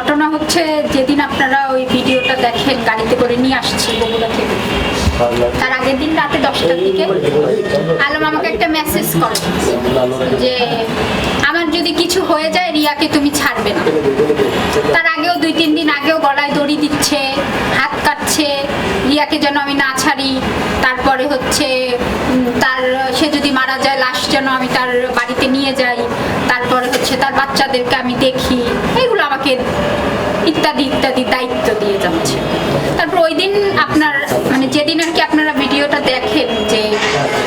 ঘটনা হচ্ছে যেদিন আপনারা ওই ভিডিওটা দেখেন, গাড়িতে করে নিয়ে আসছি বগুড়া থেকে। তার আগের দিন রাতে দশটার দিকে আলম আমাকে একটা মেসেজ করে যে, আমার যদি কিছু হয়ে যায়, রিয়াকে তুমি ছাড়বে না। তার আগেও দুই তিন দিন আগেও গলায় দড়ি দিচ্ছে, হাত কাটছে, রিয়াকে যেন আমি না ছাড়ি। তারপরে হচ্ছে তার, সে যদি মারা যায়, লাশ যেন আমি তার বাড়িতে নিয়ে যাই। তারপরে বাচ্চাদেরকে আমি দেখি, এগুলো আমাকে ইত্যাদি ইত্যাদি দায়িত্ব দিয়ে যাচ্ছে। তারপর ওই দিন আপনার মানে যেদিন আর কি আপনারা ভিডিওটা দেখেন যে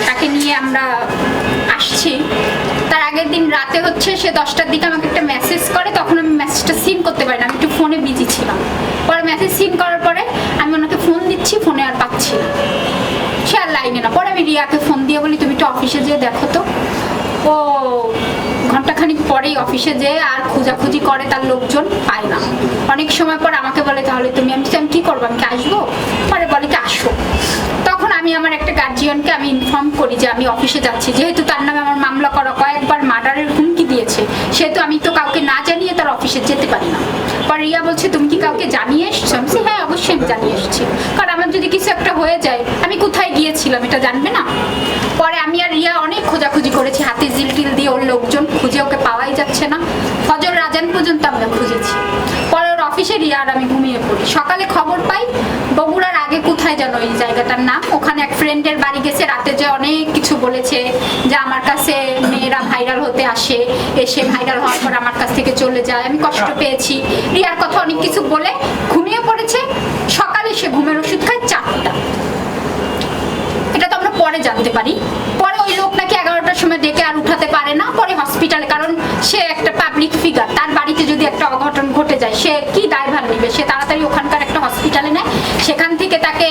তাকে নিয়ে আমরা আসছি, তার আগের দিন রাতে হচ্ছে সে দশটার দিকে আমাকে একটা মেসেজ করে, তখন আমি মেসেজটা সিন করতে পারি না, আমি একটু ফোনে বিজি ছিলাম। পরে মেসেজ সিন করার পরে আমি ওনাকে ফোন দিচ্ছি ফোনে আর পাচ্ছি না। সে আর লাইনে না। পরে আমি রিয়াকে ফোন দিয়ে বলি, তুমি একটু অফিসে যেয়ে দেখো তো। ও পরেই অফিসে যেয়ে আর খোঁজাখুঁজি করে তার লোকজন পায় না। অনেক সময় পর আমাকে বলে, তাহলে তুমি আমি আমি কি করব? আমি কি আসব? পরে বলে কি আসো। তখন আমি আমার একটা গার্জিয়ানকে আমি ইনফর্ম করি যে, আমি অফিসে যাচ্ছি। যেহেতু তার নামে আমার মামলা করা, কয়েকবার মার্ডারের হুমকি দিয়েছে, সেহেতু আমি তো কাউকে না জানিয়ে তার অফিসে যেতে পারি না। পরে রিয়া বলছে, তুমি কি কাউকে জানিয়ে এসছো? হ্যাঁ আমি জানিয়ে এসেছি। কারণ আমার যদি কিছু একটা হয়ে যায়, আমি কোথায় গিয়েছিলাম এটা জানবে না? পরে আমি আর রিয়া অনেক খোঁজাখুঁজি করেছি, হাতে জিল টিল দিয়ে ওর লোকজন খুঁজে ওকে পাওয়াই যাচ্ছে না। ফজর রাজান পর্যন্ত আমরা খুঁজেছি। পরে ওর অফিসে রিয়া আর আমি ঘুমিয়ে পড়ি। সকালে খবর পাই, বগুড়ার আগে কোথায় যেন এই জায়গাটার নাম। ওখানে এক ফ্রেন্ডের বাড়ি গেছে, রাতে যে অনেক কিছু বলেছে যে আমার কাছে মেয়েরা ভাইরাল হতে আসে, এসে ভাইরাল হওয়ার পর আমার কাছ থেকে চলে যায়। আমি কষ্ট পেয়েছি। রিয়ার কথা অনেক কিছু বলে ঘুমিয়ে পড়েছে। সে ঘুমের ওষুধ খায় চারটা। এটা তো আমরা পরে জানতে পারি। পরে ওই লোক নাকি এগারোটার সময় ডেকে আর উঠাতে পারে না, পরে হসপিটালে কারণ সে একটা পাবলিক ফিগার তার বাড়িতে যদি একটা অঘটন ঘটে যায়, সে কি দায়ভার নেবে? সে তাড়াতাড়ি ওখানকার একটা হসপিটালে নেয়। সেখান থেকে তাকে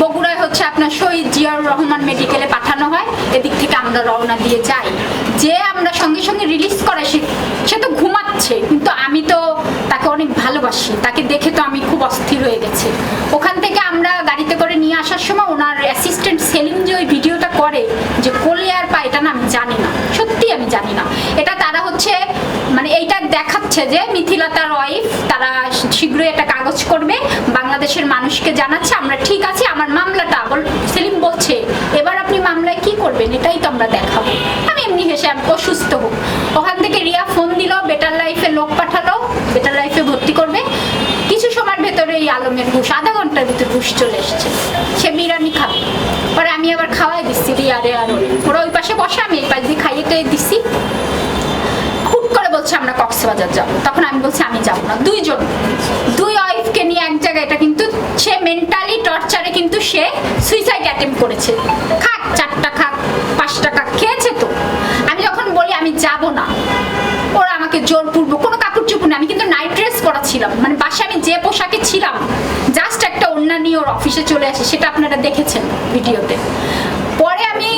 বগুড়ায় হচ্ছে আপনার শহীদ জিয়াউর রহমান মেডিকেলে পাঠানো হয়। এদিক থেকে আমরা রওনা দিয়ে যাই। যে আমরা সঙ্গে সঙ্গে রিলিজ করে সে সে তো ঘুমাচ্ছে। কিন্তু আমি তো তাকে অনেক ভালোবাসি। তাকে দেখে তো আমি খুব অস্থির হয়ে গেছি। আর পা এটা না আমি জানি না। সত্যি আমি জানি না। এটা তারা হচ্ছে মানে এইটা দেখাচ্ছে যে মিথিলা তার ওয়াইফ তারা শীঘ্রই একটা কাগজ করবে, বাংলাদেশের মানুষকে জানাচ্ছে, আমরা ঠিক আছি, আমার মামলাটা বল সেলিম বলছে, এবার আপনি মামলায় কি করবেন এটাই তো আমরা দেখাবো। আমি এমনি হেসে আমি অসুস্থ হোক। ওখান থেকে রিয়া ফোন দিল বেটার লাইফে লোক পাঠালো বেটার লাইফে ভর্তি করবে। কিছু সময়ের ভেতরে এই আলমের ঘুষ, আধা ঘণ্টার ভিতরে ঘুষ চলে এসছে। সে বিরিয়ানি খাবে। পরে আমি আবার খাওয়াই দিচ্ছি রিয়ারে আর ওরে। ওরা ওই পাশে বসে আমি এই পাশ দিয়ে খাইয়ে টাইয়ে দিচ্ছি হুট করে বলছে আমরা কক্সবাজার যাব। তখন আমি বলছি, আমি যাব না। দুইজন। দুই ওয়াইফকে নিয়ে এক জায়গায় এটা কিন্তু সে মেন্টালি টর্চারে কিন্তু সে সুইসাইড অ্যাটেম্প করেছে। খাক, চারটা খাক, পাঁচটা খাক, খেয়েছে তো। আমি যখন বলি, আমি যাব না। ওরা আমাকে জোর জোরপূর্বক, কোনো কাপড় চুপড় না আমি কিন্তু নাইট ড্রেস পরা ছিলাম মানে বাসায় আমি যে পোশাকে ছিলাম জাস্ট একটা অন্য নিয়ে ওর অফিসে চলে আসে, সেটা আপনারা দেখেছেন ভিডিওতে। পরে আমি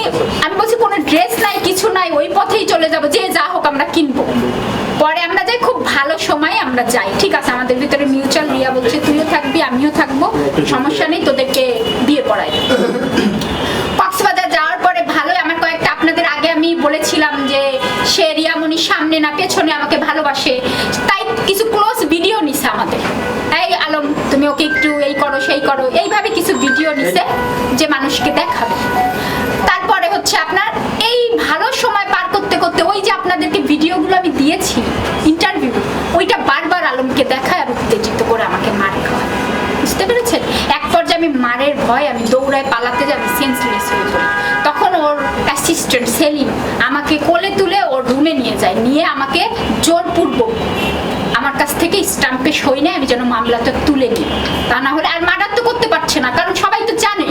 আমি বলছি, কোনো ড্রেস নাই, কিছু নাই, ওই পথেই চলে যাব, যে যা হোক আমরা কিনবো। পরে আমরা যাই, খুব ভালো সময় আমরা যাই। ঠিক আছে, আমাদের ভিতরে মিউচুয়াল রিয়া বলছে, তুইও থাকবি, আমিও থাকব, সমস্যা নেই, তোদেরকে বিয়ে পড়াই। কক্সবাজার যাওয়ার পরে ভালোই, আমার কয়েকটা আপনাদের আগে আমি বলেছিলাম যে সে রিয়ামনির সামনে না, পেছনে আমাকে ভালোবাসে। তাই কিছু ক্লোজ ভিডিও নিছে আমাদের। এই আলম, তুমি ওকে একটু এই করো, সেই করো। এইভাবে কিছু ভিডিও নিছে যে মানুষকে দেখাবে। তারপরে হচ্ছে আপনার, এই ভালো সময় যে আপনাদেরকে ভিডিওগুলো আমি দিয়েছি ইন্টারভিউ ওইটা বারবার আলমকে দেখায় আর উত্তেজিত করে আমাকে মার খাওয়ায়। বুঝতে পেরেছেন? এক পর্যায়ে আমি মারের ভয়, আমি দৌড়ায় পালাতে আমি সেন্সলেস হয়ে পড়ি। তখন ওর অ্যাসিস্ট্যান্ট সেলিম আমাকে কোলে তুলে ওর রুমে নিয়ে যায়, নিয়ে আমাকে জোর জোরপূর্বক আমার কাছ থেকে স্টাম্পে সই নেয়, আমি যেন মামলাটা তুলে নিই। তা না হলে আর মার্ডার তো করতে পারছে না, কারণ সবাই তো জানে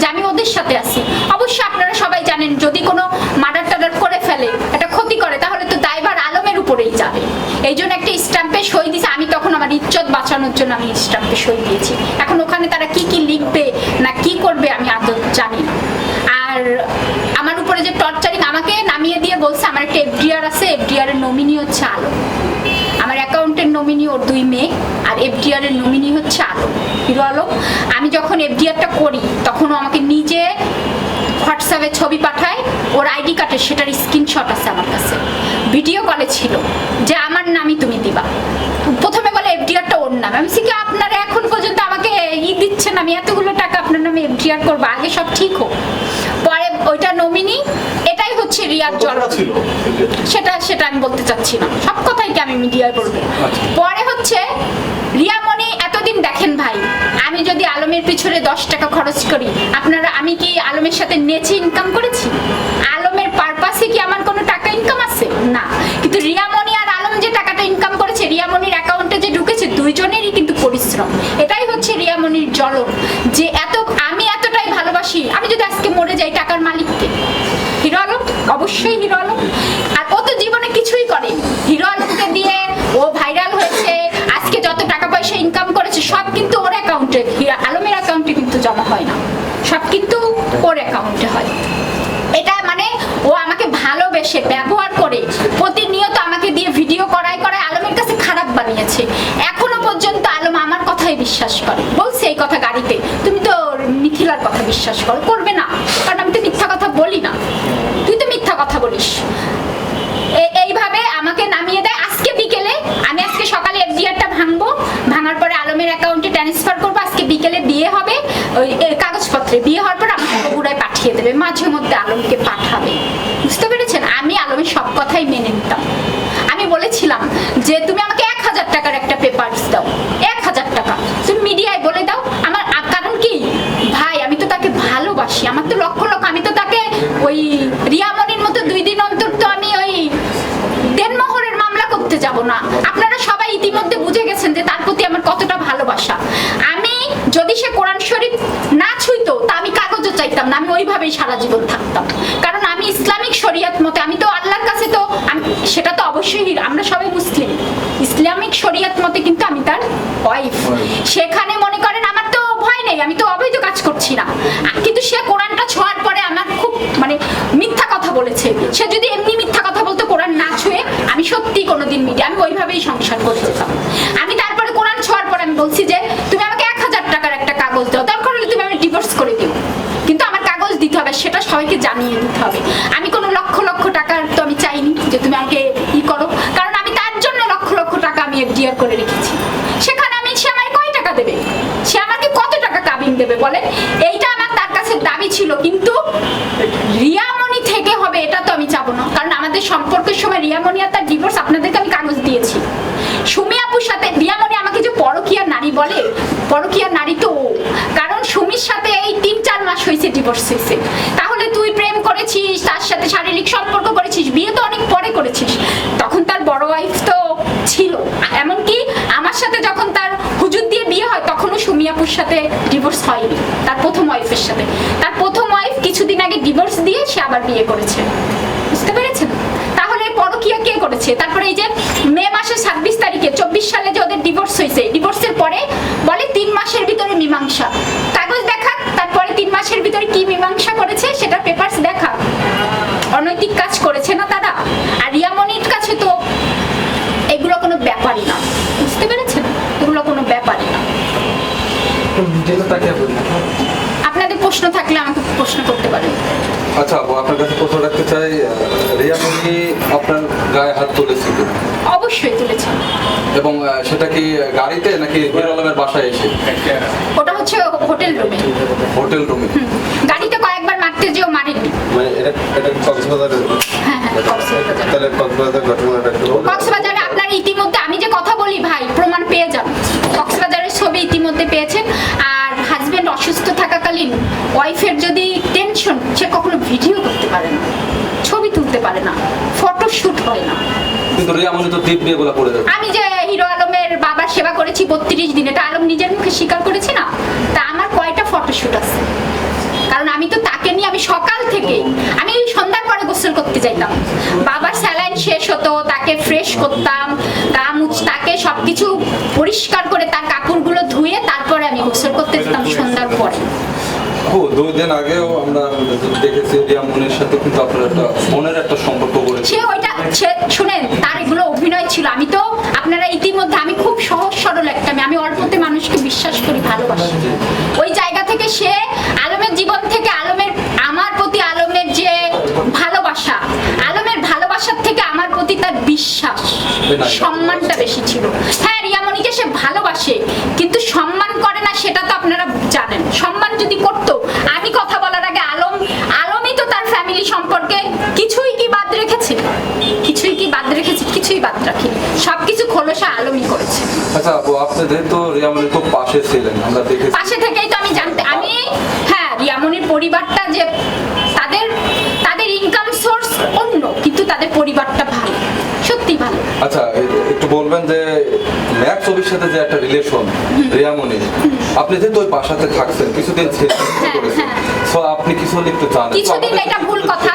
যে আমি ওদের সাথে আছি। অবশ্যই আপনারা সবাই জানেন, যদি কোনো মার্ডার টাডার করে ফেলে একটা ক্ষতি করে তাহলে তো দায়ভার আলমের উপরেই যাবে। এই জন্য একটা স্টাম্পে সই দিয়েছে আমি তখন আমার ইজ্জত বাঁচানোর জন্য আমি স্টাম্পে সই দিয়েছি। এখন ওখানে তারা কি কি লিখবে না কি করবে আমি আদৌ জানি না। আর আমার উপরে যে টর্চারিং আমাকে নামিয়ে দিয়ে বলছে, আমার একটা এফডিআর আছে। এফডিআর এর নমিনি হচ্ছে আলো। আমার অ্যাকাউন্টের নমিনি ওর দুই মেয়ে, আর এফডিআর এর নমিনি হচ্ছে আলো, হিরো আলম। আমি যখন এফডিআরটা করি তখন ও আমাকে নিজে হোয়াটসঅ্যাপে ছবি পাঠায়। ওর আইডি কার্ডের সেটার স্ক্রিনশট আছে আমার কাছে। ভিডিও কলে ছিল যে আমার নামই তুমি দিবা। প্রথমে বলে এফডিআরটা ওর নামে। আমি কি আপনারা এখন পর্যন্ত আমাকে ই দিচ্ছেন আমি এতগুলো টাকা আপনার নামে এফডিআর করব আগে সব ঠিক হোক। পরে ওইটা নমিনি এটাই হচ্ছে রিয়ার জল সেটা সেটা আমি বলতে চাচ্ছি না। সব কথাই কি আমি মিডিয়ায় বলব? আচ্ছা। পরে হচ্ছে রিয়ামণি আলমের পিছনে দশ টাকা খরচ করি। আপনারা, আমি কি আলমের সাথে নেচে ইনকাম করেছি? আলমের পারপাসে কি আমার কোনো টাকা ইনকাম আছে? না। কিন্তু রিয়ামণি আর আলম যে টাকাটা ইনকাম করেছে, রিয়ামণির অ্যাকাউন্টে যে ঢুকেছে, দুইজনেরই কিন্তু পরিশ্রম। এটাই হচ্ছে রিয়ামণির জ্বলন যে এত, আমি এতটাই ভালোবাসি, আমি যদি আজকে মরে যাই টাকার মালিককে। হিরো আলম? অবশ্যই হিরো আলম। আর ও তো জীবনে কিছুই করে হিরো আলমকে দিয়ে ও ভাইরাল হয়েছে। আজকে যত টাকা পয়সা ইনকাম করেছে, সব কিন্তু ওর অ্যাকাউন্টে জমা হয় না। সব কিন্তু ওর অ্যাকাউন্টে হয়। এটা মানে ও আমাকে ভালোবেসে, ব্যবহার করে, প্রতিনিয়ত আমাকে দিয়ে ভিডিও করাই করাই আলমের কাছে খারাপ বানিয়েছে। এখনও পর্যন্ত আলম আমার কথাই বিশ্বাস করে। বলছে এই কথা গাড়িতে। তুমি তো মিথিলার কথা বিশ্বাস করো। করবে না। কারণ আমি তো মিথ্যা কথা বলি না। তুই তো মিথ্যা কথা বলিস। এইভাবে আমাকে নামিয়ে দেয়। আজকে বিকেলে আমি আজকে সকালে এফডিআরটা ভাঙবো। ভাঙার পরে আলমের অ্যাকাউন্টে ট্রান্সফার করব। আজকে বিকেলে বিয়ে হবে। ওই কাগজপত্রে। বিয়ে হওয়ার পর আমাকে বগুড়ায় পাঠিয়ে দেবে মাঝে মধ্যে আলমকে পাঠাবে। বুঝতে পেরেছেন? আমি আলমের সব কথাই মেনে নিতাম আমি বলেছিলাম যে তুমি আমাকে এক হাজার টাকার একটা পেপারস দাও এক হাজার টাকা তুমি মিডিয়ায় বলে দাও আমার আ- কারণ কি ভাই আমি তো তাকে ভালোবাসি আমার তো লক্ষ লক্ষ আমি তো তাকে ওই রিয়ামনির মতো দুই দিন অন্তর তো আমি ওই দেনমোহরের মামলা করতে যাব না আপনারা সবাই ইতিমধ্যে বুঝে গেছেন যে তার প্রতি আমার কতটা ভালোবাসা আমি যদি সে কোরআন শরীফ না ছুঁইতো তা আমি কাগজও চাইতাম না আমি ওইভাবেই থাকতাম কারণ আমি ইসলামিক শরিয়াত মতে আমি তো আল্লাহর কাছে তো আমি- সেটা তো অবশ্যই আমরা সবাই মুসলিম। ইসলামিক শরিয়াত মতে কিন্তু আমি তার ওয়াইফ। সেখানে মনে করেন আমার তো ভয় নেই আমি তো অবৈধ কাজ করছি না। কিন্তু সে কোরআনটা ছোঁয়ার পরে আমার খুব মানে মিথ্যা কথা বলেছে। সে যদি এমনি মিথ্যা কথা বলতো কোরআন না ছুঁয়ে আমি সত্যি কোনোদিন মিডিয়া আমি ওইভাবেই সংসার করে যেতাম আমি তারপরে কোরআন ছোঁয়ার পরে আমি বলছি যে তুমি আমাকে এক হাজার টাকার একটা কাগজ দাও দরকার হলে তুমি আমি ডিভোর্স করে দিও কিন্তু আমার কাগজ দিতে হবে সেটা সবাইকে জানিয়ে দিতে হবে। আমি কোনো লক্ষ লক্ষ টাকার তো আমি চাইনি যে তুমি আমাকে ই করো। কারণ আমি তার জন্য লক্ষ লক্ষ টাকা আমি এফডিআর করে রেখেছি। সেখানে আমি, সে আমায় কয় টাকা দেবে? সে আমাকে কত টাকা কাবিন দেবে বলেন? এইটা আমার তার কাছে দাবি ছিল, কিন্তু রিয়ামণি থেকে হবে, এটা তো আমি চাবো না। কারণ আমাদের সম্পর্কের সময় রিয়ামণি আর তার ডিভোর্স আপনাদেরকে আমি কাগজ দিয়েছি। সুমি আপুর সাথে, রিয়ামণি আমাকে যে পরকীয়া নারী বলে, পরকীয়া নারী তো কারণ সুমির সাথে এই তিন চার মাস হয়েছে ডিভোর্স হয়েছে তাহলে করেছিস, তার সাথে শারীরিক সম্পর্ক করেছিস, বিয়ে তো অনেক পরে করেছিস। তখন তার বড় ওয়াইফ তো ছিল। এমনকি আমার সাথে যখন তার হুজুর দিয়ে বিয়ে হয়, তখনও সুমিয়াপুর সাথে ডিভোর্স হয়নি, তার প্রথম ওয়াইফের সাথে। তার প্রথম ওয়াইফ কিছুদিন আগে ডিভোর্স দিয়ে সে আবার বিয়ে করেছে। বুঝতে পেরেছেন? তাহলে পরকিয়া কে করেছে? তারপরে এই যে মে মাসের ছাব্বিশ তারিখে, চব্বিশ সালে যে ওদের ডিভোর্স হয়েছে ডিভোর্সের পরে বলে তিন মাসের ভিতরে মীমাংসা। কাগজ দেখা তারপরে তিন মাসের ভিতরে কি মীমাংসা করেছে সেটা পেপারস দেখা অনৈতিক কাজ করেছে না তারা আর রিয়ামনির কাছে তো এগুলো কোনো ব্যাপারই না বুঝতে পেরেছেন এগুলো কোনো ব্যাপারই না আপনাদের প্রশ্ন থাকলে আমাকে প্রশ্ন করতে পারেন আচ্ছা আপু আপনার কাছে প্রশ্ন রাখতে চাই রিয়া আপনার গায়ে হাত তুলেছিল অবশ্যই তুলেছেন এবং সেটা কি গাড়িতে নাকি হিরো আলমের বাসায় এসে? ওটা হচ্ছে হোটেল রুমে। হোটেল রুমে। গাড়িতে কয়েকবার মারতে যেও মারেনি মানে এটা এটা কক্সবাজারের হ্যাঁ হ্যাঁ কক্সবাজারে। তাহলে কক্সবাজার ঘটনাটা একটু কক্সবাজারে আপনার ইতিমধ্যে আমি যে কথা বলি ভাই প্রমাণ পেয়ে যান কক্সবাজারের ছবি ইতিমধ্যে পেয়েছেন আর হাজবেন্ড অসুস্থ থাকাকালীন ওয়াইফের যদি টেনশন সে কখনো ভিডিও করতে পারে না। ছবি তুলতে পারে না ফটো শুট হয় না। কিন্তু রিয়া মুনি তো দিব্যি এগুলো করে দেবে। আমি যে হিরো আলমের বাবার সেবা করেছি বত্রিশ দিন এটা আলম নিজের মুখে স্বীকার করেছি না? তা আমার কয়টা ফটোশুট আছে? কারণ আমি তো তাকে নিয়ে আমি সকাল থেকে আমি সন্ধ্যার পরে গোসল করতে যাইতাম। বাবার স্যালাইন শেষ হতো তাকে ফ্রেশ করতাম গা মুছ তাকে সবকিছু পরিষ্কার করে তার কাপড়গুলো ধুয়ে তারপরে আমি গোসল করতে যেতাম সন্ধ্যার পরে আপু দুই দিন আগেও আমরা দেখেছি রিয়া মুনির সাথে কিন্তু আপনার একটা ফোনের একটা সম্পর্ক গড়েছে সে ওইটা সে- শুনেন তার এগুলো অভিনয় ছিল। আমি তো আপনারা ইতিমধ্যে আমি খুব সহজ সরল একটা আমি অল্পতে মানুষকে বিশ্বাস করি ভালোবাসি। ওই জায়গা থেকে সে আলমের জীবন থেকে আলমের আমার প্রতি আলমের যে ভালোবাসা আলমের ভালোবাসার থেকে আমার প্রতি তার বিশ্বাস সম্মানটা বেশি ছিল হ্যাঁ রিয়ামণিকে সে ভালোবাসে আচ্ছা আপু আপনি যেহেতু রিয়ামনির খুব পাশে ছিলেন আমরা দেখেছি। পাশে থেকেই তো আমি জানতে আমি হ্যাঁ রিয়ামনির পরিবারটা যে তাদের তাদের ইনকাম সোর্স অন্য কিন্তু তাদের পরিবারটা ভালো সত্যি ভালো। আচ্ছা একটু বলবেন যে ম্যাক ছবির সাথে যে একটা রিলেশন রিয়ামনির আপনি যেহেতু ওই বাসাতে থাকছেন কিছুদিন ছিলেন হ্যাঁ। সো আপনি কিছু হলে একটু জানেন। তো কিছুদিন এটা ভুল কথা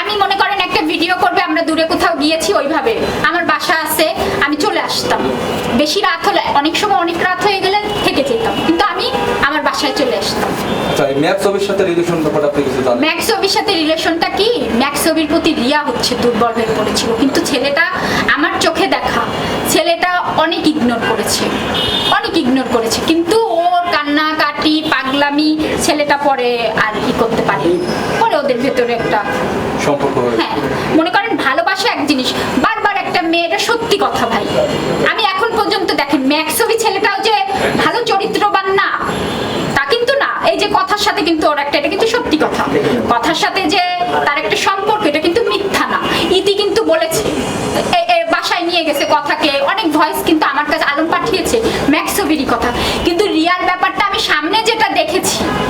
আমি মনে করেন একটা ভিডিও করবে আমরা দূরে কোথাও গিয়েছি ওইভাবে। আমার বাসা আছে চলে আসতাম। বেশি রাত হলে অনেক সময় অনেক রাত হয়ে গেলে থেকে যেতাম। কিন্তু আমি আমার বাসায় চলে আসতাম। আচ্ছা এই ম্যাক ছবির সাথে রিলেশন আপনি কিছু জানেন? ম্যাক্সবির সাথে রিলেশনটা কি? ম্যাক্সবির প্রতি রিয়া হচ্ছে দুর্বল হয়ে পড়েছিল। কিন্তু ছেলেটা আমার চোখে দেখা। ছেলেটা অনেক ইগনোর করেছে। অনেক ইগনোর করেছে। কিন্তু ওর কান্নাকাটি পাগলামি ছেলেটা পরে আর ই করতে পারে পরে ওদের ভেতরে একটা সম্পর্ক হ্যাঁ মনে করেন ভালোবাসা এক জিনিস। বারবার একটা মেয়েটা সত্যি কথা ভাই। আমি এখন পর্যন্ত দেখেন ম্যাক্সবি ছেলেটাও যে ভালো চরিত্রবান না, তা কিন্তু না। এই যে কথার সাথে কিন্তু ওর একটা, এটা কিন্তু সত্যি কথা। কথার সাথে যে তার একটা সম্পর্ক, এটা কিন্তু মিথ্যা না। ইতি কিন্তু বলেছে। বাসায় নিয়ে গেছে কথাকে। অনেক ভয়েস কিন্তু আমার কাছে আলম পাঠিয়েছে ম্যাক্সবিরই কথা।